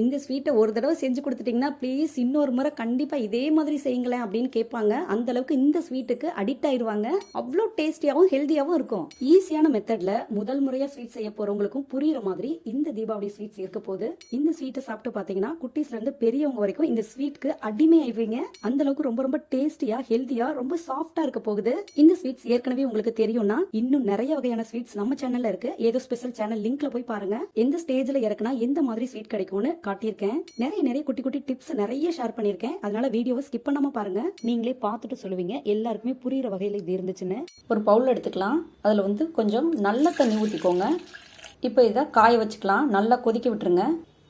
இந்த ஸ்வீட்டை ஒரு தடவை செஞ்சு கொடுத்துட்டிங்கன்னா ப்ளீஸ் இன்னொரு முறை கண்டிப்பாக இதே மாதிரி செய்யுங்களேன் அப்படின்னு கேட்பாங்க. அந்த அளவுக்கு இந்த ஸ்வீட்டுக்கு அடிக்ட் ஆயிடுவாங்க. அவ்வளோ டேஸ்டியாகவும் ஹெல்த்தியாகவும் இருக்கும். ஈஸியான மெத்தடில் முதல் முறையாக ஸ்வீட் செய்ய போகிறவங்களுக்கும் புரியுற மாதிரி இந்த தீபாவளி ஸ்வீட்ஸ் இருக்க போது இந்த ஸ்வீட்டை சாப்பிட்டு பார்த்தீங்கன்னா குட்டீஸ்லேருந்து பெரியவங்க வரைக்கும் இந்த ஸ்வீட்க்கு அடிமை ஆயிடுவீங்க அந்த அளவுக்கு ரொம்ப ரொம்ப டேஸ்டியாக ஹெல்த்தியாக ரொம்ப சாஃப்டாக இருக்க போகுது. இந்த ஸ்வீட்ஸ் ஏற்கனவே உங்களுக்கு தெரியும்னா இன்னும் நிறைய வகையான ஸ்வீட்ஸ் நம்ம சேனலில் இருக்கு. ஏதோ ஸ்பெஷல் சேனல் லிங்க்ல போய் பாருங்க. எந்த ஸ்டேஜில் இறக்குனா எந்த மாதிரி ஸ்வீட் கிடைக்கும்னு காட்டியிருக்கேன். நிறைய நிறைய குட்டி குட்டி டிப்ஸ் நிறைய ஷேர் பண்ணியிருக்கேன். அதனால வீடியோவை ஸ்கிப் பண்ணாம பாருங்க. நீங்களே பார்த்துட்டு சொல்லுவீங்க. எல்லாருக்குமே புரியுற வகையில் இது இருந்துச்சுன்னு. ஒரு பவுல் எடுத்துக்கலாம். அதில் வந்து கொஞ்சம் நல்ல தண்ணி ஊற்றிக்கோங்க இப்போ இதை காய வச்சுக்கலாம். நல்லா கொதிக்க விட்டுருங்க.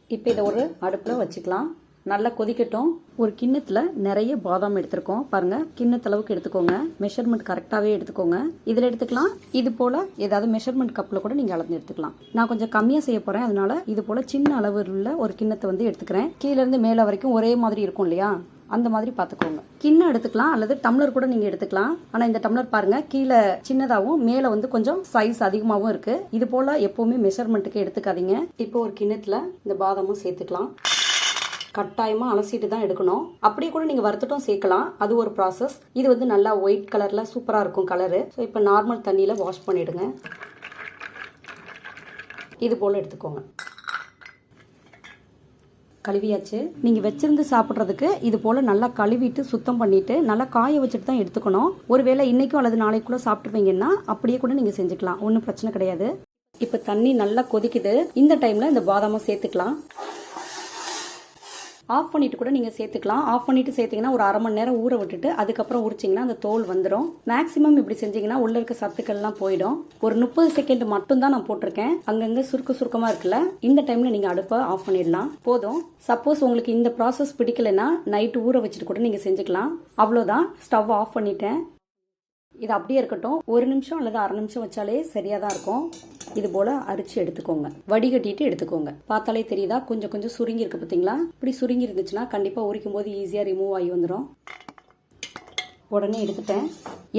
இப்போ இதை ஒரு அடுப்பில் வச்சுக்கலாம். நல்லா கொதிக்கட்டும். ஒரு கிண்ணத்துல நிறைய பாதாம் எடுத்திருக்கோம். பாருங்க கிண்ணத்தளவுக்கு எடுத்துக்கோங்க. மெஷர்மெண்ட் கரெக்டாகவே எடுத்துக்கோங்க. இதில் எடுத்துக்கலாம். இது போல ஏதாவது மெஷர்மெண்ட் கப்பில் கூட நீங்கள் அளந்து எடுத்துக்கலாம். நான் கொஞ்சம் கம்மியாக செய்ய போகிறேன் அதனால இது போல சின்ன அளவு உள்ள ஒரு கிண்ணத்தை வந்து எடுத்துக்கிறேன். கீழேருந்து மேலே வரைக்கும் ஒரே மாதிரி இருக்கும் இல்லையா? அந்த மாதிரி பார்த்துக்கோங்க. கிண்ணம் எடுத்துக்கலாம். அல்லது டம்ளர் கூட நீங்கள் எடுத்துக்கலாம். ஆனால் இந்த டம்ளர் பாருங்க கீழே சின்னதாகவும் மேலே வந்து கொஞ்சம் சைஸ் அதிகமாகவும் இருக்கு. இது போல எப்பவுமே மெஷர்மெண்ட்டுக்கு எடுத்துக்காதீங்க. இப்போ ஒரு கிண்ணத்துல இந்த பாதாமும் சேர்த்துக்கலாம். கட்டாயமா அலசிட்டு தான் எடுக்கணும். அப்படியே கூட நீங்க வறுத்துட்டும் சேர்க்கலாம். அது ஒரு ப்ராசஸ் இது வந்து நல்லா ஒயிட் கலர்ல சூப்பரா இருக்கும் கலரு ஸோ இப்போ நார்மல் தண்ணியில வாஷ் பண்ணிடுங்க. இது போல எடுத்துக்கோங்க. கழுவியாச்சு. நீங்கள் வச்சிருந்து சாப்பிட்றதுக்கு இது போல் நல்லா கழுவிட்டு சுத்தம் பண்ணிட்டு நல்லா காய வச்சுட்டு தான் எடுத்துக்கணும். ஒருவேளை இன்னைக்கும் அல்லது நாளைக்குள்ள சாப்பிட்டுருவீங்கன்னா அப்படியே கூட நீங்கள் செஞ்சுக்கலாம். ஒன்றும் பிரச்சனை கிடையாது. இப்போ தண்ணி நல்லா கொதிக்குது. இந்த டைமில் இந்த பாதாமும் சேர்த்துக்கலாம். ஆஃப் பண்ணிட்டு கூட நீங்க சேர்த்துக்கலாம். ஆஃப் பண்ணிட்டு சேர்த்தீங்கன்னா ஒரு அரை மணி நேரம் ஊற விட்டுட்டு அதுக்கப்புறம் உரிச்சிங்கன்னா அந்த தோல் வந்துடும் மேக்ஸிமம் இப்படி செஞ்சீங்கன்னா உள்ள இருக்க சத்துக்கள்லாம் போயிடும். ஒரு முப்பது செகண்ட் மட்டும் தான் நான் போட்டிருக்கேன். அங்கங்க சுருக்க சுருக்கமா இருக்குல்ல? இந்த டைம்ல நீங்க அடுப்பை ஆஃப் பண்ணிடலாம். போதும். சப்போஸ் உங்களுக்கு இந்த ப்ராசஸ் பிடிக்கலன்னா நைட்டு ஊற வச்சுட்டு கூட நீங்க செஞ்சுக்கலாம். அவ்வளோதான் ஸ்டவ் ஆஃப் பண்ணிட்டேன். இது அப்படியே இருக்கட்டும். ஒரு நிமிஷம் அல்லது அரை நிமிஷம் வச்சாலே சரியா தான் இருக்கும். இது போல அரிச்சு எடுத்துக்கோங்க. வடிகட்டிட்டு எடுத்துக்கோங்க. பார்த்தாலே தெரியுதா? கொஞ்சம் கொஞ்சம் சுருங்கி இருக்கு பார்த்தீங்களா இப்படி சுருங்கி இருந்துச்சுன்னா கண்டிப்பாக உரிக்கும் போது ஈஸியாக ரிமூவ் ஆகி வந்துடும் உடனே எடுத்துட்டேன்.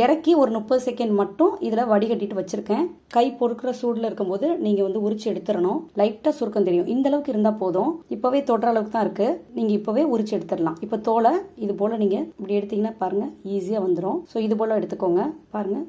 இறக்கி ஒரு முப்பது செகண்ட் மட்டும் இதில் வடிகட்டிட்டு வச்சுருக்கேன். கை பொறுக்கிற சூடில் இருக்கும்போது நீங்கள் வந்து உரிச்சு எடுத்துடணும். லைட்டாக சுருக்கம் தெரியும். இந்த அளவுக்கு இருந்தால் போதும். இப்போவே தொடுற அளவுக்கு தான் இருக்குது நீங்கள் இப்போவே உரிச்சு எடுத்துடலாம். இப்போ தோலை இது போல் நீங்கள் இப்படி எடுத்தீங்கன்னா பாருங்கள் ஈஸியாக வந்துடும் ஸோ இது போல் எடுத்துக்கோங்க. பாருங்கள்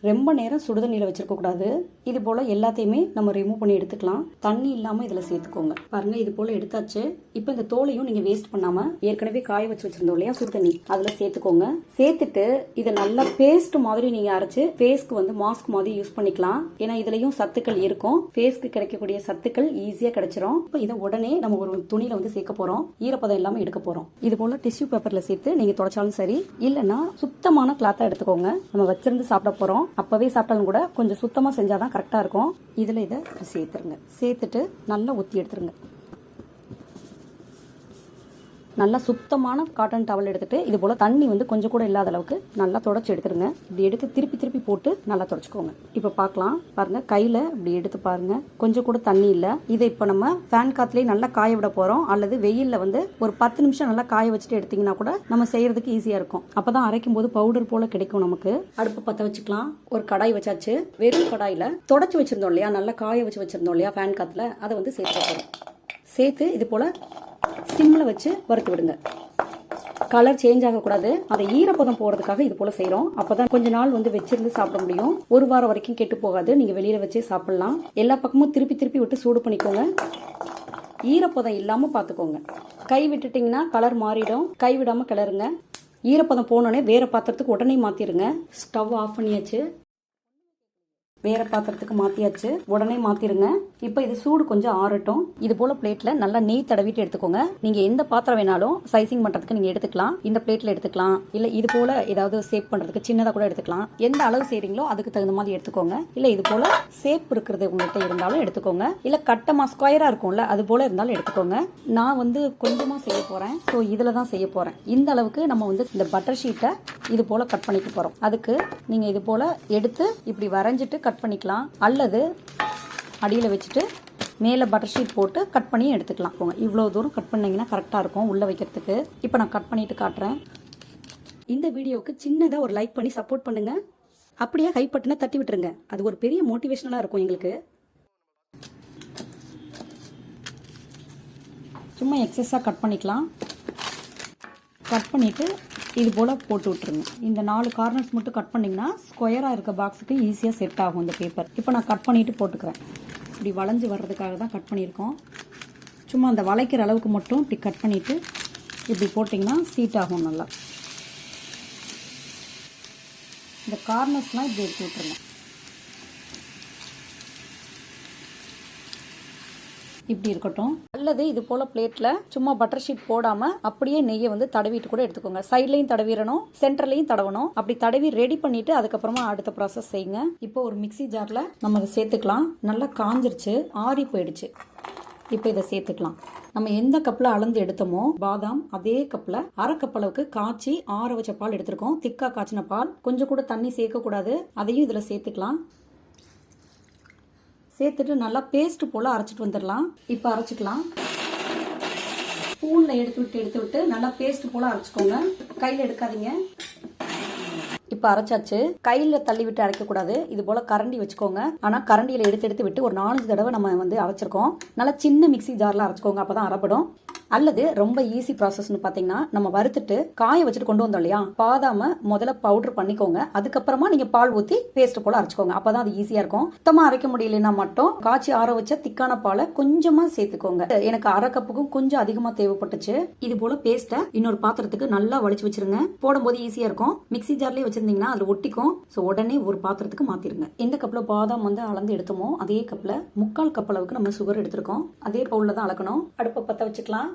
ரொம்ப நேரம் சுடுதண்ணியில் வச்சிருக்க கூடாது. இது போல எல்லாத்தையுமே நம்ம ரிமூவ் பண்ணி எடுத்துக்கலாம். தண்ணி இல்லாம இதுல சேர்த்துக்கோங்க. பாருங்க இது போல எடுத்தாச்சு. இப்போ இந்த தோலையும் நீங்க வேஸ்ட் பண்ணாம ஏற்கனவே காய வச்சு வச்சிருந்தோம் இல்லையா சுடுதண்ணி? அதுல சேர்த்துக்கோங்க. சேர்த்துட்டு இதை நல்லா பேஸ்ட் மாதிரி நீங்க அரைச்சு ஃபேஸ்க்கு வந்து மாஸ்க் மாதிரி யூஸ் பண்ணிக்கலாம். ஏன்னா இதுலயும் சத்துக்கள் இருக்கும். ஃபேஸ்க்கு கிடைக்கக்கூடிய சத்துக்கள் ஈஸியா கிடைச்சிரும். இப்போ இதை உடனே நம்ம ஒரு துணியில வந்து சேர்க்க போறோம். ஈரப்பதம் இல்லாம எடுக்க போறோம். இது போல டிஷ்யூ பேப்பர்ல சேர்த்து நீங்க தொடச்சாலும் சரி. இல்லைன்னா சுத்தமான கிளாத்தா எடுத்துக்கோங்க. நம்ம வச்சிருந்து சாப்பிட போறோம். அப்போவே சாப்பிட்டாலும் கூட கொஞ்சம் சுத்தமாக செஞ்சால் தான் கரெக்டாக இருக்கும். இதில் இதை சேர்த்துருங்க. சேர்த்துட்டு நல்லா ஒத்தி எடுத்துருங்க. நல்லா சுத்தமான காட்டன் டவல் எடுத்துட்டு இது போல தண்ணி வந்து கொஞ்சம் கூட இல்லாத அளவுக்கு நல்லா தொடச்சி எடுத்துருங்க. இப்படி எடுத்து திருப்பி திருப்பி போட்டு நல்லா தொடச்சிக்கோங்க. இப்போ பார்க்கலாம். பாருங்க கையில இப்படி எடுத்து பாருங்க. கொஞ்சம் கூட தண்ணி இல்லை. இதை இப்போ நம்ம ஃபேன் காத்துலேயே நல்லா காய விட போறோம். அல்லது வெயில்ல வந்து ஒரு பத்து நிமிஷம் நல்லா காய வச்சுட்டு எடுத்தீங்கன்னா கூட நம்ம செய்யறதுக்கு ஈஸியா இருக்கும். அப்பதான் அரைக்கும் போது பவுடர் போல கிடைக்கும் நமக்கு. அடுப்பு பத்த வச்சுக்கலாம். ஒரு கடாய் வச்சாச்சு. வெறும் கடாயில தொடச்சி வச்சிருந்தோம் இல்லையா? நல்லா காய வச்சு வச்சிருந்தோம் இல்லையா? ஃபேன் காத்துல அதை வந்து சேர்த்து போறோம் சேர்த்து இது போல சிம்மில் வச்சு வறுத்து விடுங்க. கலர் சேஞ்ச் ஆகக்கூடாது. அதை ஈரப்பதம் போகிறதுக்காக இது போல் செய்கிறோம் அப்போ தான் கொஞ்ச நாள் வந்து வச்சிருந்து சாப்பிட முடியும். ஒரு வாரம் வரைக்கும் கெட்டு போகாது. நீங்கள் வெளியில் வச்சே சாப்பிட்லாம். எல்லா பக்கமும் திருப்பி திருப்பி விட்டு சூடு பண்ணிக்கோங்க. ஈரப்பதம் இல்லாமல் பார்த்துக்கோங்க கை விட்டுட்டிங்கன்னா கலர் மாறிடும். கை விடாமல் கிளறுங்க. ஈரப்பதம் போனோடனே வேறு பாத்திரத்துக்கு உடனே மாற்றிடுங்க ஸ்டவ் ஆஃப் பண்ணியாச்சு. வேற பாத்திரத்துக்கு மாத்தியாச்சு. உடனே மாத்திருங்க. இப்போ இது சூடு கொஞ்சம் ஆறட்டும். இது போல பிளேட்ல நல்லா நெய் தடவிட்டு எடுத்துக்கோங்க. நீங்க எந்த பாத்திரம் வேணாலும் சைசிங் பண்றதுக்கு நீங்க எடுத்துக்கலாம். இந்த பிளேட்ல எடுத்துக்கலாம். இல்ல இது போல ஏதாவது சேப் பண்றதுக்கு சின்னதா கூட எடுத்துக்கலாம். எந்த அளவு செய்றீங்களோ அதுக்கு தகுந்த மாதிரி எடுத்துக்கோங்க. இல்ல இது போல சேப் இருக்கிறது உங்கள்கிட்ட இருந்தாலும் எடுத்துக்கோங்க. இல்ல கட்டமா ஸ்கொயரா இருக்கும்ல அது போல இருந்தாலும் எடுத்துக்கோங்க. நான் வந்து கொஞ்சமா செய்ய போறேன். ஸோ இதுல தான் செய்ய போறேன். இந்த அளவுக்கு நம்ம வந்து இந்த பட்டர் ஷீட்டை இது போல கட் பண்ணிக்க போறோம். அதுக்கு நீங்க இது போல எடுத்து இப்படி வரைஞ்சிட்டு கட் பண்ணிக்கலாம். அல்லது அடியில் வச்சுட்டு மேலே பட்டர் ஷீட் போட்டு கட் பண்ணி எடுத்துக்கலாம். போங்க. இவ்வளோ தூரம் கட் பண்ணிங்கன்னா கரெக்டாக இருக்கும் உள்ளே வைக்கிறதுக்கு. இப்போ நான் கட் பண்ணிட்டு காட்டுறேன். இந்த வீடியோவுக்கு சின்னதாக ஒரு லைக் பண்ணி சப்போர்ட் பண்ணுங்கள் அப்படியே ஹை பட்டனை தட்டி விட்டுருங்க. அது ஒரு பெரிய மோட்டிவேஷனலாக இருக்கும் எங்களுக்கு. சும்மா எக்ஸஸாக கட் பண்ணிக்கலாம். கட் பண்ணிவிட்டு இது போல் போட்டு விட்ருங்க இந்த நாலு கார்னர்ஸ் மட்டும் கட் பண்ணிங்கன்னா ஸ்கொயராக இருக்க பாக்ஸுக்கு ஈஸியாக செட் ஆகும் இந்த பேப்பர் இப்போ நான் கட் பண்ணிவிட்டு போட்டுக்கிறேன். இப்படி வளைஞ்சு வர்றதுக்காக தான் கட் பண்ணியிருக்கோம். சும்மா அந்த வளைக்கிற அளவுக்கு மட்டும் இப்படி கட் பண்ணிவிட்டு இப்படி போட்டிங்கன்னா சீட் ஆகும் நல்லா. இந்த கார்னர்ஸ்லாம் இப்படி எடுத்து விட்ருங்க இப்படி இருக்கட்டும். அல்லது இது போல பிளேட்ல சும்மா பட்டர் ஷீட் போடாம அப்படியே நெய்யை வந்து தடவிட்டு கூட எடுத்துக்கோங்க. சைட்லயும் தடவிடணும் சென்டர்லயும் தடவணும். அப்படி தடவி ரெடி பண்ணிட்டு அதுக்கப்புறமா அடுத்த ப்ராசஸ் செய்யுங்க. இப்போ ஒரு மிக்ஸி ஜார்ல நம்ம அதை சேர்த்துக்கலாம். நல்லா காஞ்சிருச்சு ஆறி போயிடுச்சு. இப்போ இதை சேர்த்துக்கலாம். நம்ம எந்த கப்பில் அளந்து எடுத்தோமோ பாதாம் அதே கப்பில் அரை கப் அளவுக்கு காய்ச்சி ஆற வச்ச பால் எடுத்திருக்கோம். திக்கா காய்ச்சின பால். கொஞ்சம் கூட தண்ணி சேர்க்கக்கூடாது. அதையும் இதில் சேர்த்துக்கலாம். சேர்த்துட்டு நல்லா பேஸ்ட் போல் அரைச்சிட்டு வந்துடலாம். இப்போ அரைச்சிக்கலாம். ஸ்பூனில் எடுத்து விட்டு எடுத்து விட்டு நல்லா பேஸ்ட் போல் அரைச்சிக்கோங்க. கையில் எடுக்காதீங்க. இப்போ அரைச்சாச்சு. கையில் தள்ளி விட்டு அரைக்கக்கூடாது இது போல் கரண்டி வச்சுக்கோங்க. ஆனால் கரண்டியில் எடுத்து எடுத்து விட்டு ஒரு நாலஞ்சு தடவை நம்ம வந்து அரைச்சிருக்கோம். நல்லா சின்ன மிக்சி ஜாரில் அரைச்சிக்கோங்க. அப்போ தான் அரைப்படும். அல்லது ரொம்ப ஈஸி ப்ராசஸ்னு பார்த்தீங்கன்னா நம்ம வறுத்துட்டு காய வச்சுட்டு கொண்டு வந்தோம் இல்லையா? பாதாம முதல்ல பவுடர் பண்ணிக்கோங்க. அதுக்கப்புறமா நீங்க பால் ஊற்றி பேஸ்ட் போல அரைச்சிக்கோங்க. அப்பதான் அது ஈஸியா இருக்கும். சுத்தமா அரைக்க முடியலன்னா மட்டும் காய்ச்சி ஆற வச்ச திக்கான பாலை கொஞ்சமா சேர்த்துக்கோங்க. எனக்கு அரை கப்புக்கும் கொஞ்சம் அதிகமா தேவைப்பட்டுச்சு. இது போல பேஸ்ட்டை இன்னொரு பாத்திரத்துக்கு நல்லா வலிச்சு வச்சிருங்க. போடும்போது ஈஸியா இருக்கும். மிக்ஸி ஜார்லயே வச்சிருந்தீங்கன்னா அதுல ஒட்டிக்கும். ஸோ உடனே ஒரு பாத்திரத்துக்கு மாத்திருங்க. எந்த கப்ல பாதாம் வந்து அளந்து எடுத்தோமோ அதே கப்ல முக்கால் கப் அளவுக்கு நம்ம சுகர் எடுத்திருக்கோம். அதே பவுல்ல தான் அளக்கணும். அடுப்பை பத்த வச்சுக்கலாம்.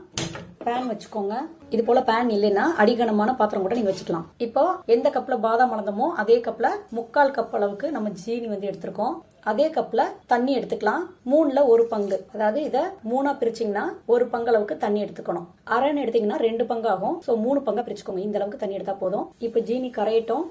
பேன் வச்சுக்கோங்க. இது போல பேன் இல்லைன்னா அடிகனமான பாத்திரம் கூட நீங்க வச்சுக்கலாம். இப்போ எந்த கப்ல பாதாம் அளந்தமோ அதே கப்ல முக்கால் கப் அளவுக்கு நம்ம ஜீனி வந்து எடுத்திருக்கோம். அதே கப்ல தண்ணி எடுத்துக்கலாம். மூணுல ஒரு பங்கு. அதாவது இதை மூணா பிரிச்சிங்கன்னா ஒரு பங்கு அளவுக்கு தண்ணி எடுத்துக்கணும். அரைன்னு எடுத்தீங்கன்னா ரெண்டு பங்கு ஆகும் ஸோ மூணு பங்கா பிரிச்சுக்கோங்க. இந்த அளவுக்கு தண்ணி எடுத்தா போதும். இப்போ ஜீனி கரையட்டும்.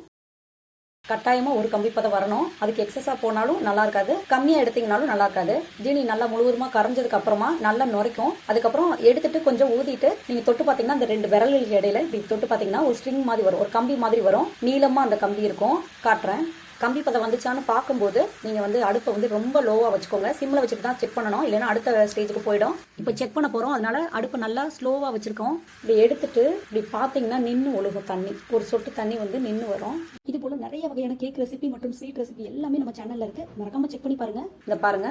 கட்டாயமா ஒரு கம்பி பதம் வரணும். அதுக்கு எக்ஸஸா போனாலும் நல்லா இருக்காது. கம்மியா எடுத்தீங்கனாலும் நல்லா இருக்காது. ஜீனி நல்லா முழுவதுமா கரைஞ்சதுக்கு அப்புறமா நல்லா நுரைக்கும். அதுக்கப்புறம் எடுத்துட்டு கொஞ்சம் ஊதிட்டு நீங்க தொட்டு பாத்தீங்கன்னா அந்த ரெண்டு விரல்களுக்கு இடையில இப்படி தொட்டு பாத்தீங்கன்னா ஒரு ஸ்ட்ரிங் மாதிரி வரும். ஒரு கம்பி மாதிரி வரும். நீளமா அந்த கம்பி இருக்கும். காட்டுறேன். கம்பி பதம் வந்துச்சான்னு பார்க்கும்போது நீங்க வந்து அடுப்பை வந்து ரொம்ப லோவா வச்சுக்கோங்க. சிம்ல வச்சுட்டு தான் செக் பண்ணணும். இல்லைன்னா அடுத்த ஸ்டேஜுக்கு போயிடும். இப்போ செக் பண்ண போறோம். அதனால அடுப்பை நல்லா ஸ்லோவா வச்சிருக்கோம். இப்படி எடுத்துட்டு இப்படி பாத்தீங்கன்னா நின்று ஒழுகும் தண்ணி. ஒரு சொட்டு தண்ணி வந்து நின்று வரும். இது போல நிறைய வகையான கேக் ரெசிபி மற்றும் ஸ்வீட் ரெசிபி எல்லாமே நம்ம சேனல்ல இருக்கு. மறக்காம செக் பண்ணி பாருங்க. இந்த பாருங்க.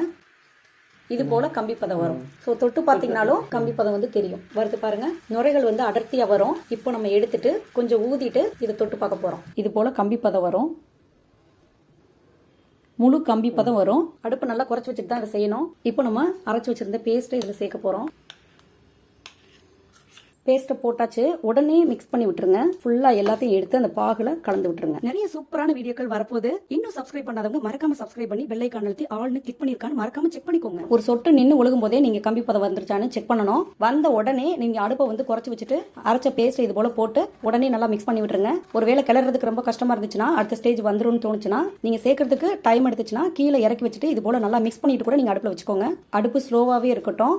இது போல கம்பி பதம் வரும். ஸோ தொட்டு பார்த்தீங்கனாலும் கம்பி பதம் வந்து தெரியும். வருது பாருங்க. நுரைகள் வந்து அடர்த்தியா வரும். இப்போ நம்ம எடுத்துட்டு கொஞ்சம் ஊதிட்டு இதை தொட்டு பார்க்க போறோம். இது போல கம்பி பதம் வரும். முழு கம்பி பதம் வரும். அடுப்பு நல்லா குறைச்சி வச்சுட்டு தான் இதை செய்யணும். இப்போ நம்ம அரைச்சி வச்சிருந்த பேஸ்ட்டை இதில் சேர்க்க போகிறோம் பேஸ்ட்டை போட்டாச்சு. உடனே மிக்ஸ் பண்ணி விட்டுருங்க. ஃபுல்லா எல்லாத்தையும் எடுத்து அந்த பாகுல கலந்து விட்டுருங்க. நிறைய சூப்பரான வீடியோக்கள் வரப்போகுது. இன்னும் சப்ஸ்கிரைப் பண்ணாதவங்க மறக்காம சப்ஸ்கிரைப் பண்ணி பெல்லை அழுத்தி ஆல்னு கிளிக் பண்ணிருக்கான்னு மறக்காம செக் பண்ணிக்கோங்க. ஒரு சொட்டு நின்று ஒழுகும் போதே நீங்க கம்பி பதம் வந்துருச்சான்னு செக் பண்ணணும். வந்த உடனே நீங்க அடுப்பை வந்து குறைச்சி வச்சுட்டு அரைச்ச பேஸ்ட் இது போல போட்டு உடனே நல்லா மிக்ஸ் பண்ணி விட்டுருங்க. ஒருவேளை கிளறதுக்கு ரொம்ப கஷ்டமா இருந்துச்சுன்னா அடுத்த ஸ்டேஜ் வந்துரும்னு தோணுச்சுன்னா நீங்க சேர்க்கறதுக்கு டைம் எடுத்துச்சுன்னா கீழே இறக்கி வச்சுட்டு இது போல நல்லா மிக்ஸ் பண்ணிட்டு கூட நீங்க அடுப்புல வச்சுக்கோங்க. அடுப்பு ஸ்லோவாவே இருக்கட்டும்.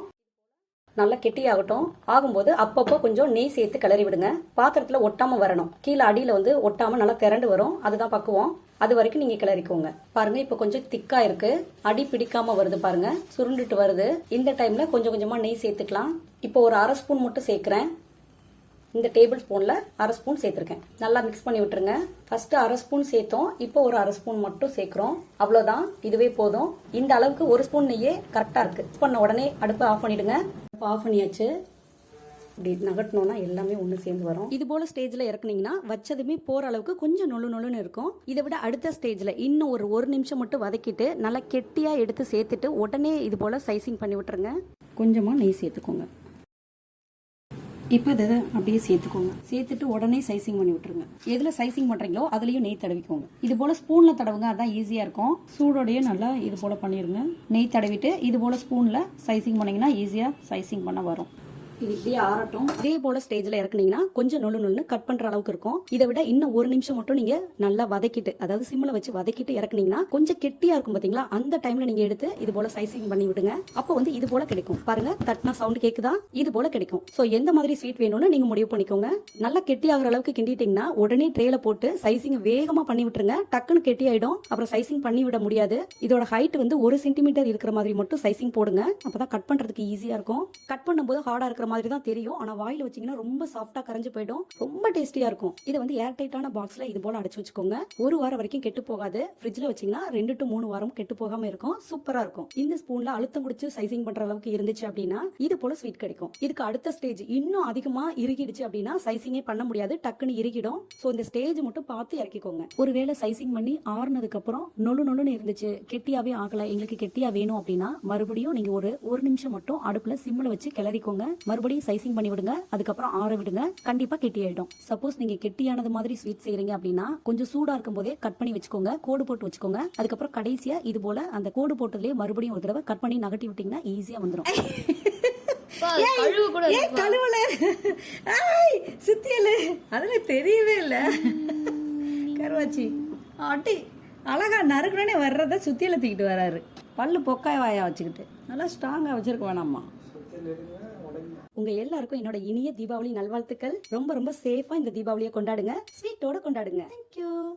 நல்லா கெட்டியாகட்டும். ஆகும்போது அப்பப்போ கொஞ்சம் நெய் சேர்த்து கிளறி விடுங்க. பாத்திரத்துல ஒட்டாம வரணும். கீழே அடியில வந்து ஒட்டாம நல்லா திரண்டு வரும். அதுதான் பக்குவம். அது வரைக்கும் நீங்க கிளறிக்கோங்க. பாருங்க இப்போ கொஞ்சம் திக்கா இருக்கு. அடி பிடிக்காம வருது பாருங்க. சுருண்டுட்டு வருது. இந்த டைம்ல கொஞ்சம் கொஞ்சமா நெய் சேர்த்துக்கலாம். இப்போ ஒரு அரை ஸ்பூன் மட்டும் சேர்க்கிறேன். இந்த டேபிள் ஸ்பூன்ல அரை ஸ்பூன் சேர்த்துருக்கேன். நல்லா மிக்ஸ் பண்ணி விட்டுருங்க. ஃபர்ஸ்ட் அரை ஸ்பூன் சேர்த்தோம். இப்போ ஒரு அரை ஸ்பூன் மட்டும் சேர்க்கிறோம். அவ்வளவுதான். இதுவே போதும். இந்த அளவுக்கு ஒரு ஸ்பூன் நெய்யே கரெக்டா இருக்கு. பண்ண உடனே அடுப்பை ஆஃப் பண்ணிடுங்க. இப்போ ஆஃப் பண்ணியாச்சு. இப்படி நகட்டணும்னா எல்லாமே ஒன்று சேர்ந்து வரும். இது போல ஸ்டேஜில் இறக்குனீங்கன்னா வச்சதுமே போகிற அளவுக்கு கொஞ்சம் நொழு நொழுன்னு இருக்கும். இதை விட அடுத்த ஸ்டேஜில் இன்னும் ஒரு ஒரு நிமிஷம் மட்டும் வதக்கிட்டு நல்லா கெட்டியாக எடுத்து சேர்த்துட்டு உடனே இது போல் சைசிங் பண்ணி விட்டுருங்க. கொஞ்சமாக நெய் சேர்த்துக்கோங்க. இப்போ இதை அப்படியே சேர்த்துக்கோங்க. சேர்த்துட்டு உடனே சைசிங் பண்ணி விட்டுருங்க. எதில் சைசிங் பண்ணுறீங்களோ அதுலேயும் நெய் தடவிக்கோங்க. இது போல் ஸ்பூனில் தடவுங்க அதான் ஈஸியாக இருக்கும். சூடோடையே நல்லா இது போல் பண்ணிடுங்க நெய் தடவிட்டு இது போல் ஸ்பூனில் சைசிங் பண்ணிங்கன்னா ஈஸியாக சைசிங் பண்ண வரும். இது இப்படியே ஆறட்டும். இதே போல ஸ்டேஜ்ல இறக்குனீங்கன்னா கொஞ்சம் நொழு நொழு கட் பண்ற அளவுக்கு இருக்கும். இதை விட இன்னும் ஒரு நிமிஷம் மட்டும் நீங்க நல்லா வதக்கிட்டு அதாவது சிம்ல வச்சு வதக்கிட்டு இறக்குனீங்கன்னா கொஞ்சம் கெட்டியா இருக்கும் பாத்தீங்களா? அந்த டைம்ல நீங்க எடுத்து இது போல சைசிங் பண்ணி விடுங்க. அப்போ வந்து இது போல கிடைக்கும். பாருங்க தட்டினா சவுண்ட் கேக்குதா? இது போல கிடைக்கும். சோ எந்த மாதிரி ஸ்வீட் வேணும்னு நீங்க முடிவு பண்ணிக்கோங்க. நல்லா கெட்டி ஆகுற அளவுக்கு கிண்டிட்டீங்கன்னா உடனே ட்ரேல போட்டு சைசிங் வேகமா பண்ணி விட்டுருங்க. டக்குன்னு கெட்டி ஆயிடும். அப்புறம் சைசிங் பண்ணி விட முடியாது. இதோட ஹைட் வந்து ஒரு சென்டிமீட்டர் இருக்கிற மாதிரி மட்டும் சைசிங் போடுங்க. அப்பதான் கட் பண்றதுக்கு ஈஸியா இருக்கும். கட் பண்ணும்போது ஹார்டா இருக்கிற இருக்கிற மாதிரி தான் தெரியும். ஆனா வாயில வச்சீங்கன்னா ரொம்ப சாஃப்டா கரைஞ்சு போயிடும். ரொம்ப டேஸ்டியா இருக்கும். இதை வந்து ஏர் டைட்டான பாக்ஸ்ல இது போல அடைச்சு வச்சுக்கோங்க. ஒரு வாரம் வரைக்கும் கெட்டு போகாது. ஃப்ரிட்ஜ்ல வச்சீங்கன்னா ரெண்டு டு மூணு வாரம் கெட்டு போகாம இருக்கும். சூப்பரா இருக்கும். இந்த ஸ்பூன்ல அழுத்தம் குடிச்சு சைசிங் பண்ற அளவுக்கு இருந்துச்சு அப்படின்னா இது போல ஸ்வீட் கிடைக்கும். இதுக்கு அடுத்த ஸ்டேஜ் இன்னும் அதிகமா இறுகிடுச்சு அப்படின்னா சைசிங்கே பண்ண முடியாது. டக்குன்னு இறுகிடும். சோ இந்த ஸ்டேஜ் மட்டும் பார்த்து இறக்கிக்கோங்க. ஒருவேளை சைசிங் பண்ணி ஆறுனதுக்கு அப்புறம் நொழு நொழுன்னு இருந்துச்சு. கெட்டியாவே ஆகல. எங்களுக்கு கெட்டியா வேணும் அப்படின்னா மறுபடியும் நீங்க ஒரு ஒரு நிமிஷம் மட்டும் அடுப்புல சிம்மில் வச்சு கிளறிக்கோங்க. மறுபடியும் சைசிங் பண்ணி விடுங்க அதுக்கப்புறம் ஆற விடுங்க. கண்டிப்பா கெட்டியாயிடும் சப்போஸ் நீங்க கெட்டியானது மாதிரி ஸ்வீட் செய்றீங்க அப்படின்னா கொஞ்சம் சூடா இருக்கும் போதே கட் பண்ணி வச்சுக்கோங்க கோடு போட்டு வச்சுக்கோங்க. அதுக்கப்புறம் கடைசியா இது போல அந்த கோடு போட்டதுலயே மறுபடியும் ஒரு தடவை கட் பண்ணி நகட்டி விட்டீங்கன்னா ஈஸியா வந்துடும். கழுவல. சுத்தியலு. அதுல தெரியவே இல்ல. கருவாச்சி. அட்டி அழகா நறுக்குனே வர்றத சுத்தியல தூக்கிட்டு வராரு. பல்லு பொக்காய் வாயா வச்சுக்கிட்டு. நல்லா ஸ்ட்ராங்கா வச்சிருக்க வேணாமா உங்க எல்லாருக்கும் என்னோட இனிய தீபாவளி நல்வாழ்த்துக்கள். ரொம்ப ரொம்ப சேஃபா இந்த தீபாவளியை கொண்டாடுங்க. ஸ்வீட்டோட கொண்டாடுங்க. தேங்க்யூ